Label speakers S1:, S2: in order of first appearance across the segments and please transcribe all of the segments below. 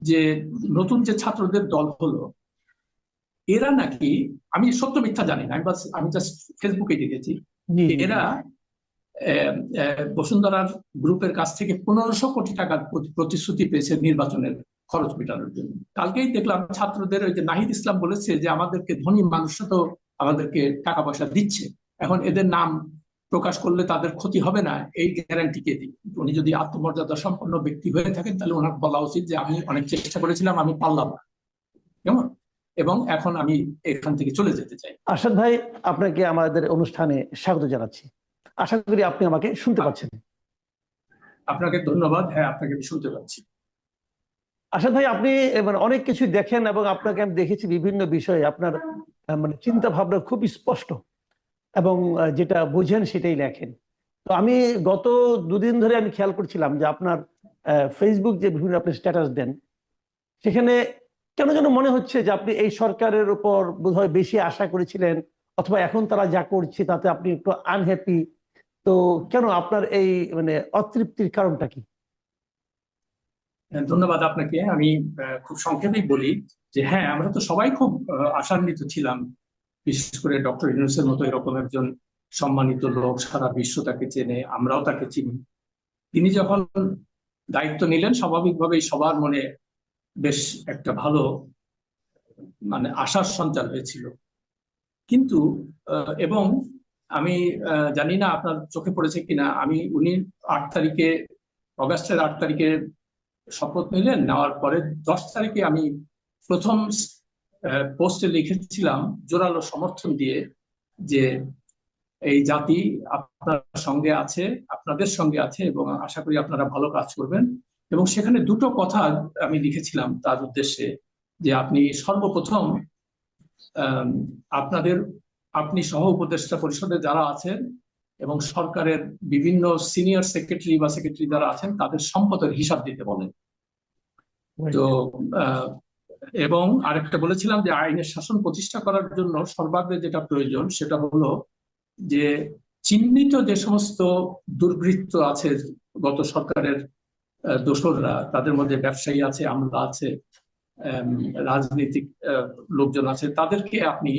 S1: যে নতুন যে ছাত্রদের দল হলো এরা নাকি আমি সত্য মিথ্যা জানি না আমি বাস আমি জাস্ট ফেসবুকে দেখেছি। এরা বসুন্ধরার গ্রুপের কাছ থেকে পনেরোশো কোটি টাকার প্রতি- প্রতিশ্রুতি পেয়েছে নির্বাচনের খরচ মেটানোর জন্য। কালকেই দেখলাম ছাত্রদের ওই যে নাহিদ ইসলাম বলেছে যে আমাদেরকে ধনী মানুষরা তো আমাদেরকে টাকা পয়সা দিচ্ছে। এখন এদের নাম প্রকাশ করলে তাদের ক্ষতি হবে না এই গ্যারান্টি কে দিই। উনি যদি আত্মমর্যাদা সম্পন্ন ব্যক্তি হয়ে থাকেন তাহলে ওনার বলা উচিত যে আমি অনেক চেষ্টা করেছিলাম আমি পারলাম না। কেমন? এবং এখন আমি এখান থেকে চলে যেতে চাই।
S2: আসাদ ভাই আপনাকে আমাদের অনুষ্ঠানে স্বাগত জানাচ্ছি। আশা করি আপনি আমাকে শুনতে পাচ্ছেন।
S1: আপনাকে ধন্যবাদ। হ্যাঁ আপনাকে আমি শুনতে পাচ্ছি।
S2: আসাদ ভাই আপনি মানে অনেক কিছু দেখেন এবং আপনাকে আমি দেখেছি বিভিন্ন বিষয়ে। আপনার মানে চিন্তা ভাবনা খুব স্পষ্ট। এবং যেটা বুঝেন সেটাই লেখেন। তো আমি গত দুদিন ধরে আমি খেয়াল করছিলাম যে আপনার ফেসবুক যে বিভিন্ন আপনি স্ট্যাটাস দেন, সেখানে কেন যেন মনে হচ্ছে যে আপনি এই সরকারের উপর বোধহয় বেশি আশা করেছিলেন, অথবা এখন তারা যা করছে তাতে আপনি একটু আনহ্যাপি তো কেন আপনার এই মানে অতৃপ্তির কারণটা কি?
S1: ধন্যবাদ আপনাকে। আমি খুব সংক্ষেপেই বলি যে হ্যাঁ আমরা তো সবাই খুব আশান্বিত ছিলাম। বিশেষ করে ডক্টর ইউনুসের মতো এরকম একজন সম্মানিত লোক সারা বিশ্ব তাকে চেনে, আমরাও তাকে চিনি। তিনি যখন দায়িত্ব নিলেন স্বাভাবিকভাবেই সবার মনে বেশ একটা ভালো মানে আশার সঞ্চার হয়েছিল। কিন্তু এবং আমি জানি না আপনার চোখে পড়েছে কিনা, আমি, উনি আট তারিখে, অগাস্টের আট তারিখে শপথ নিলেন, নেওয়ার পরে দশ তারিখে আমি প্রথম পোস্টে লিখেছিলাম জোরালো সমর্থন দিয়ে যে এই জাতি আপনার সঙ্গে আছে আপনাদের সঙ্গে আছে এবং আশা করি আপনারা ভালো কাজ করবেন। এবং সেখানে দুটো কথা আমি লিখেছিলাম তার উদ্দেশ্যে যে আপনি সর্বপ্রথম আপনাদের আপনি সহ উপদেষ্টা পরিষদে যারা আছেন এবং সরকারের বিভিন্ন সিনিয়র সেক্রেটারি বা সেক্রেটারি যারা আছেন তাদের সম্পদের হিসাব দিতে বলেন। তো এবং আরেকটা বলেছিলাম যে আইনের শাসন প্রতিষ্ঠা করার জন্য সর্বাগ্রে যেটা প্রয়োজন সেটা হলো যে চিহ্নিত যে সমস্ত দুর্বৃত্ত আছে গত সরকারের দোসররা, তাদের মধ্যে ব্যবসায়ী আছে, আমলা আছে রাজনৈতিক লোকজন আছে, তাদেরকে আপনি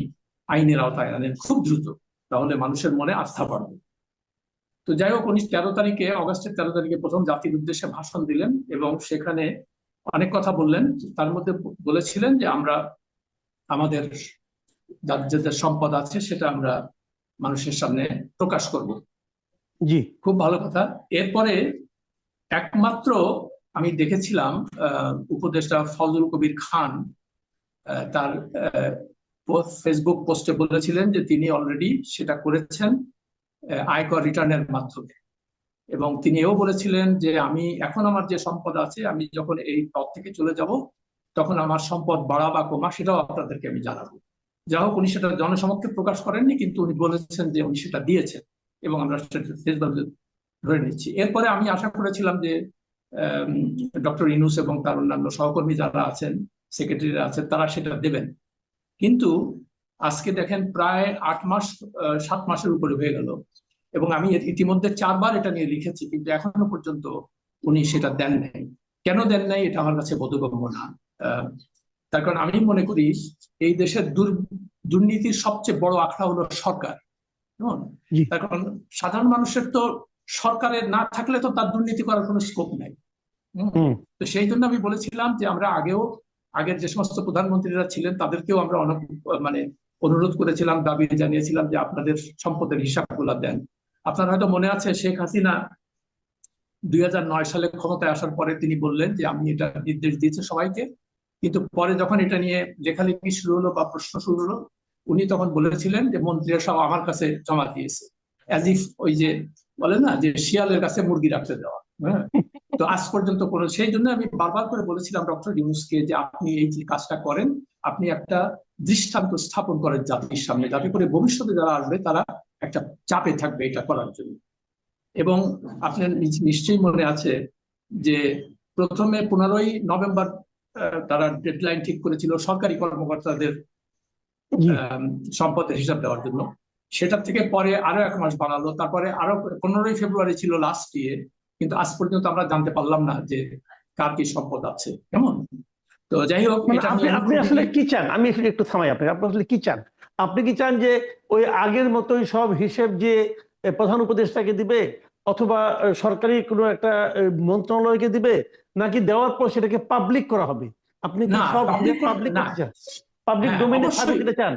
S1: আইনের আওতায় আনেন খুব দ্রুত, তাহলে মানুষের মনে আস্থা বাড়বে। তো যাই হোক উনি তেরো তারিখে, অগস্টের তেরো তারিখে প্রথম জাতির উদ্দেশ্যে ভাষণ দিলেন এবং সেখানে অনেক কথা বললেন তার মধ্যে বলেছিলেন যে আমরা আমাদের যার যাদের সম্পদ আছে সেটা আমরা মানুষের সামনে প্রকাশ করব।
S2: জি।
S1: খুব ভালো কথা। এরপরে একমাত্র আমি দেখেছিলাম আহ, উপদেষ্টা ফজল কবির খান তার ফেসবুক পোস্টে বলেছিলেন যে তিনি অলরেডি সেটা করেছেন আয়কর রিটার্নের মাধ্যমে। এবং তিনি এও বলেছিলেন যে, আমি এখন আমার যে সম্পদ আছে, আমি যখন এই পদ থেকে চলে যাব, তখন আমার সম্পদ বাড়া বা কমা, সেটাও আপনাদেরকে আমি জানাব। যা হোক, উনি সেটা জনসমক্ষে প্রকাশ করেননি, কিন্তু উনি বলেছেন যে উনি সেটা দিয়েছেন এবং আমরা সেটা ধরে নিচ্ছি। এরপরে আমি আশা করেছিলাম যে ডক্টর ইনুস এবং তার অন্যান্য সহকর্মী যারা আছেন, সেক্রেটারিরা আছেন, তারা সেটা দেবেন। কিন্তু আজকে দেখেন, প্রায় আট মাস সাত মাসের উপরে হয়ে গেল। এবং আমি ইতিমধ্যে চারবার এটা নিয়ে লিখেছি কিন্তু এখনও পর্যন্ত উনি সেটা দেন নাই। কেন দেন নাই এটা আমার কাছে বোধগম্য না। তার কারণ আমি মনে করি এই দেশের দুর- দুর্নীতির সবচেয়ে বড় আখড়া হলো সরকার। তার কারণ সাধারণ মানুষের তো সরকারের না থাকলে তো তার দুর্নীতি করার কোনো স্কোপ নাই। তো সেই জন্য আমি বলেছিলাম যে আমরা আগেও আগের যে সমস্ত প্রধানমন্ত্রীরা ছিলেন তাদেরকেও আমরা অনেক মানে অনুরোধ করেছিলাম দাবি জানিয়েছিলাম যে আপনাদের সম্পদের হিসাবগুলো দেন। আপনার হয়তো মনে আছে, শেখ হাসিনা দুই হাজার নয় সালে ক্ষমতায় আসার পরে তিনি বললেন যে, আমি এটা নির্দেশ দিয়েছি সবাইকে। কিন্তু পরে যখন এটা নিয়ে লেখালেখি শুরু হলো বা প্রশ্ন শুরু হলো, উনি তখন বলেছিলেন যে, মন্ত্রীরা সব আমার কাছে জমা দিয়েছে। অ্যাজ ইফ ওই যে বলে না, যে শিয়ালের কাছে মুরগি রাখতে দেওয়া হ্যাঁ? তো আজ পর্যন্ত কোনো, সেই জন্য আমি বারবার করে বলেছিলাম ডক্টর ইউনুসকে যে, আপনি এই যে কাজটা করেন, আপনি একটা দৃষ্টান্ত স্থাপন করেন জাতির সামনে। যাতে করে ভবিষ্যতে যারা আসবে, তারা একটা চাপে থাকবে এটা করার জন্য। এবং আপনার নিশ্চয়ই মনে আছে যে প্রথমে পনেরোই নভেম্বর তারা ডেডলাইন ঠিক করেছিল সরকারি কর্মকর্তাদের সম্পদের হিসাব দেওয়ার জন্য। সেটার থেকে পরে আরও এক মাস বাড়ালো। তারপরে আরও পনেরোই ফেব্রুয়ারি ছিল লাস্ট ইয়ে কিন্তু আজ পর্যন্ত আমরা জানতে পারলাম না যে কার কি সম্পদ আছে। কেমন? তো যাই হোক
S2: মানে আপনি আপনি আসলে কি চান? আমি একটু থামাই আপনাকে। আপনি আসলে কি চান? আপনি কি চান যে ওই আগের মতোই সব হিসেব যে প্রধান উপদেষ্টাকে দিবে? অথবা সরকারি কোনো একটা মন্ত্রণালয়কে দিবে? নাকি দেওয়ার পর সেটাকে পাবলিক করা হবে? আপনি কি সব পাবলিক পাবলিক
S1: হ্যাঁ,
S2: ডোমেইনে
S1: অবশ্যই।
S2: চান?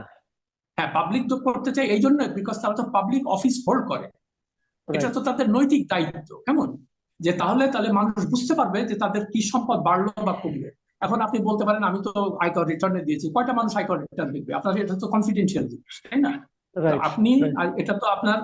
S1: হ্যাঁ পাবলিক তো করতে চাই এই জন্য বিকজ তারা তো পাবলিক অফিস হোল্ড করে। এটা তো তাদের নৈতিক দায়িত্ব কেমন? যে তাহলে তাহলে মানুষ বুঝতে পারবে যে তাদের কি সম্পদ বাড়লো বা কমলো। এখন আপনি বলতে পারেন আমি তো আয়কর রিটার্নে দিয়েছি। কয়টা মানুষ আয়কর রিটার্ন দেখবে? আপনার এটা তো কনফিডেন্সিয়াল জিনিস তাই না? আপনি এটা তো আপনার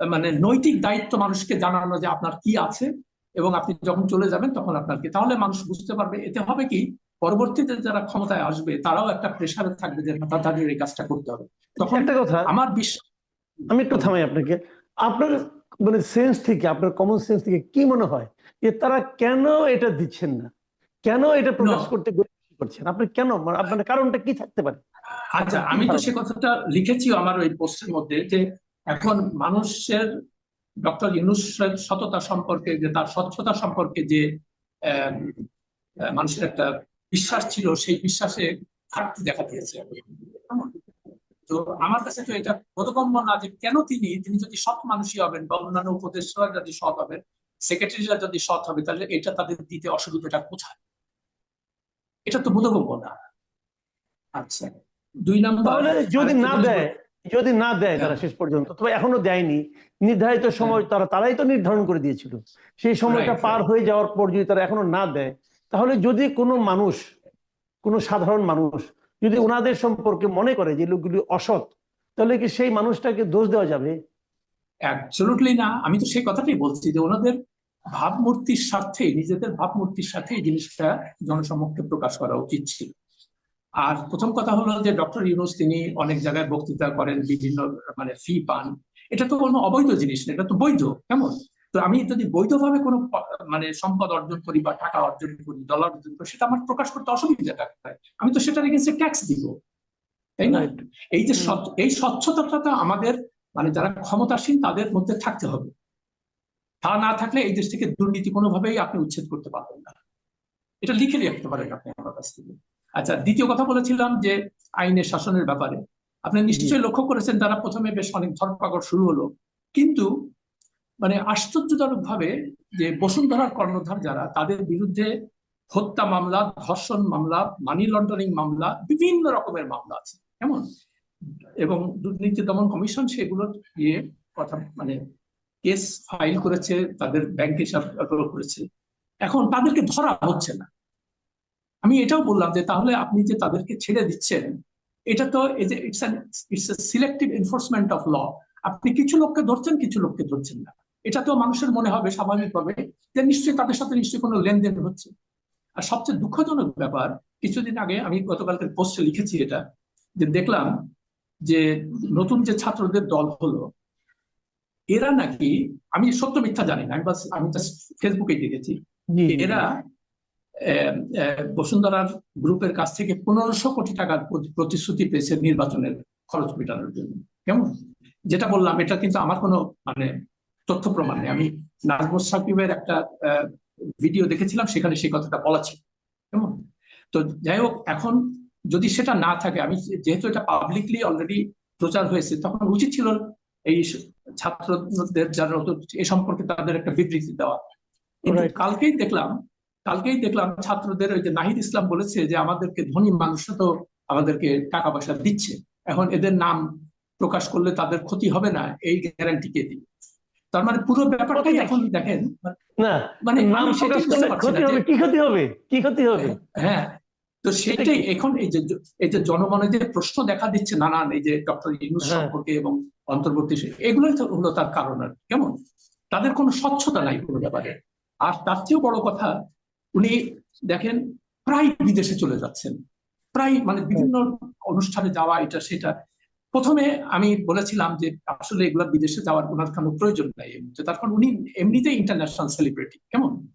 S1: মানে নৈতিক দায়িত্ব মানুষকে জানানো যে আপনার কি আছে এবং আপনি যখন চলে যাবেন তখন আপনার কি তাহলে মানুষ বুঝতে পারবে এতে হবে কি পরবর্তীতে যারা ক্ষমতায় আসবে তারাও একটা প্রেশারে থাকবে যে তাদের এই কাজটা করতে হবে। তখন
S2: একটা কথা
S1: আমার বিশ্বাস
S2: আমি একটু থামাই আপনাকে। আপনার মানে সেন্স থেকে আপনার কমন সেন্স থেকে কি মনে হয় যে তারা কেন এটা দিচ্ছেন না? কেন এটা প্রকাশ করতে করছেন? আপনি কেন? মানে আপনার কারণটা কি থাকতে পারে?
S1: আচ্ছা আমি তো সে কথাটা লিখেছি আমার ওই পোস্টের মধ্যে যে এখন মানুষের ডক্টর ইউনুসের সততা সম্পর্কে যে তার স্বচ্ছতা সম্পর্কে যে মানুষের একটা বিশ্বাস ছিল সেই বিশ্বাসে ঘাটতি দেখা দিয়েছে? তো আমার কাছে তো এটা বোধগম্য না যে কেন তিনি তিনি যদি সৎ মানুষই হবেন বা অন্যান্য উপদেষ্টা যদি সৎ হবেন সেক্রেটারিরা যদি সৎ হবে তাহলে এটা তাদের দিতে অসুবিধাটা কোথায়? এটা তো বোধগম্য না। আচ্ছা দুই নম্বর
S2: যদি না দেয় যদি না দেয় তারা
S1: হ্যাঁ।
S2: শেষ পর্যন্ত তবে এখনও দেয়নি। নির্ধারিত সময় তারা তারাই তো নির্ধারণ করে দিয়েছিল। সেই সময়টা পার হয়ে যাওয়ার পর যদি তারা এখনও না দেয় তাহলে যদি কোনো মানুষ কোনো সাধারণ মানুষ যদি ওনাদের সম্পর্কে মনে করে যে লোকগুলি অসৎ তাহলে কি সেই মানুষটাকে দোষ দেওয়া যাবে?
S1: অ্যাবসলুটলি না। আমি তো সেই কথাটাই বলছি যে ওনাদের ভাবমূর্তির স্বার্থে নিজেদের ভাবমূর্তির সাথে এই জিনিসটা জনসমক্ষে প্রকাশ করা উচিত ছিল। আর প্রথম কথা হলো যে ডক্টর ইউনুস তিনি অনেক জায়গায় বক্তৃতা করেন বিভিন্ন মানে ফি পান। এটা তো কোনো অবৈধ জিনিস না এটা তো বৈধ কেমন? তো আমি যদি বৈধভাবে কোনো মানে সম্পদ অর্জন করি বা টাকা অর্জন করি ডলার অর্জন করি সেটা আমার প্রকাশ করতে অসুবিধাটা কোথায়? আমি তো সেটার এগেন্সে ট্যাক্স দিব তাই না? এই যে এই স্বচ্ছতাটা তো আমাদের মানে যারা ক্ষমতাসীন তাদের মধ্যে থাকতে হবে। তা না থাকলে এই দেশ থেকে দুর্নীতি কোনোভাবেই আপনি উচ্ছেদ করতে পারবেন না। এটা লিখে রাখতে পারেন আপনি আমার কাছ থেকে। আচ্ছা দ্বিতীয় কথা বলেছিলাম যে আইনের শাসনের ব্যাপারে। আপনি নিশ্চয়ই লক্ষ্য করেছেন তারা প্রথমে বেশ অনেক ধরপাকড় শুরু হলো। কিন্তু মানে আশ্চর্যজনক ভাবে যে বসুন্ধরার কর্ণধার যারা, তাদের বিরুদ্ধে হত্যা মামলা, ধর্ষণ মামলা মানি লন্ডারিং মামলা, বিভিন্ন রকমের মামলা আছে। কেমন? এবং দুর্নীতি দমন কমিশন সেগুলো নিয়ে কথা মানে কেস ফাইল করেছে, তাদের ব্যাংক হিসাব করেছে। এখন তাদেরকে ধরা হচ্ছে না। আমি এটাও বললাম যে তাহলে আপনি যে তাদেরকে ছেড়ে দিচ্ছেন, এটা তো it's it's selective enforcement of law আপনি কিছু লোককে ধরছেন, কিছু লোককে ধরছেন না। এটা তো মানুষের মনে হবে স্বাভাবিকভাবে যে নিশ্চয়ই তাদের সাথে নিশ্চয়ই কোনো লেনদেন হচ্ছে। আর সবচেয়ে দুঃখজনক ব্যাপার, কিছুদিন আগে আমি গতকালকের পোস্টে লিখেছি এটা, যে দেখলাম যে নতুন যে ছাত্রদের দল হলো এরা নাকি আমি সত্য মিথ্যা জানি না আমি বাস আমি ফেসবুকে দেখেছি। এরা বসুন্ধরার গ্রুপের কাছ থেকে পনেরোশো কোটি টাকার প্রতি- প্রতিশ্রুতি পেয়েছে নির্বাচনের খরচ মেটানোর জন্য। কেমন? যেটা বললাম এটা কিন্তু আমার কোনো মানে তথ্য প্রমাণ নেই। আমি নাজমুস সাকিবের একটা ভিডিও দেখেছিলাম সেখানে সেই কথাটা বলা ছিল। কেমন? তো যাই হোক এখন যদি সেটা না থাকে আমি যেহেতু এটা পাবলিকলি অলরেডি প্রচার হয়েছে তখন উচিত ছিল এই ছাত্রদের যারা এ সম্পর্কে তাদের একটা বিবৃতি দেওয়া। কিন্তু কালকেই দেখলাম কালকেই দেখলাম ছাত্রদের ওই যে নাহিদ ইসলাম বলেছে যে আমাদেরকে ধনী মানুষরা তো আমাদেরকে টাকা পয়সা দিচ্ছে। এখন এদের নাম প্রকাশ করলে তাদের ক্ষতি হবে না এই গ্যারান্টি কে দিবে। তার মানে পুরো ব্যাপারটাই এখন দেখেন
S2: না
S1: মানে
S2: নাম
S1: না
S2: ক্ষতি হবে কি ক্ষতি হবে? কি ক্ষতি হবে?
S1: হ্যাঁ তো সেটাই এখন এই যে এই যে জনমনে যে প্রশ্ন দেখা দিচ্ছে নানান এই যে ডক্টর ইউনুস
S2: হ্যাঁ।
S1: সম্পর্কে এবং অন্তর্বর্তী এগুলোই তো হলো তার কারণ আর কেমন? তাদের কোনো স্বচ্ছতা নাই কোনো ব্যাপারে। আর তার চেয়েও বড় কথা উনি দেখেন প্রায় বিদেশে চলে যাচ্ছেন। প্রায় মানে বিভিন্ন অনুষ্ঠানে যাওয়া এটা সেটা। প্রথমে আমি বলেছিলাম যে আসলে এগুলা বিদেশে যাওয়ার ওনার কোনো প্রয়োজন নাই। তার কারণ উনি এমনিতেই ইন্টারন্যাশনাল সেলিব্রিটি কেমন?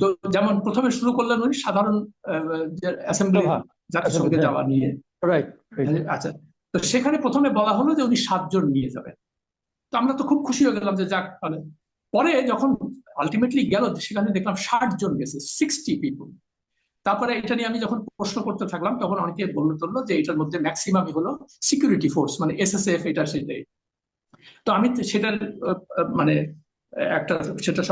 S1: তো যেমন প্রথমে শুরু করলেন উনি সাধারণ অ্যাসেম্বলি। জাতিসংঘে
S2: হ্যাঁ।
S1: যাওয়া নিয়ে
S2: right.
S1: আচ্ছা তো সেখানে প্রথমে বলা হলো যে উনি সাতজন নিয়ে যাবেন তো আমরা তো খুব খুশি হয়ে গেলাম যে যাক মানে পরে যখন আলটিমেটলি গেল সেখানে দেখলাম ষাট জন গেছে সিক্সটি পিপুল তারপরে এটা নিয়ে আমি যখন প্রশ্ন করতে থাকলাম তখন অনেকে বলল টললো যে এটার মধ্যে ম্যাক্সিমামই হলো সিকিউরিটি ফোর্স মানে এসএসএফ এটা সেটাই তো আমি সেটার মানে একটা সেটা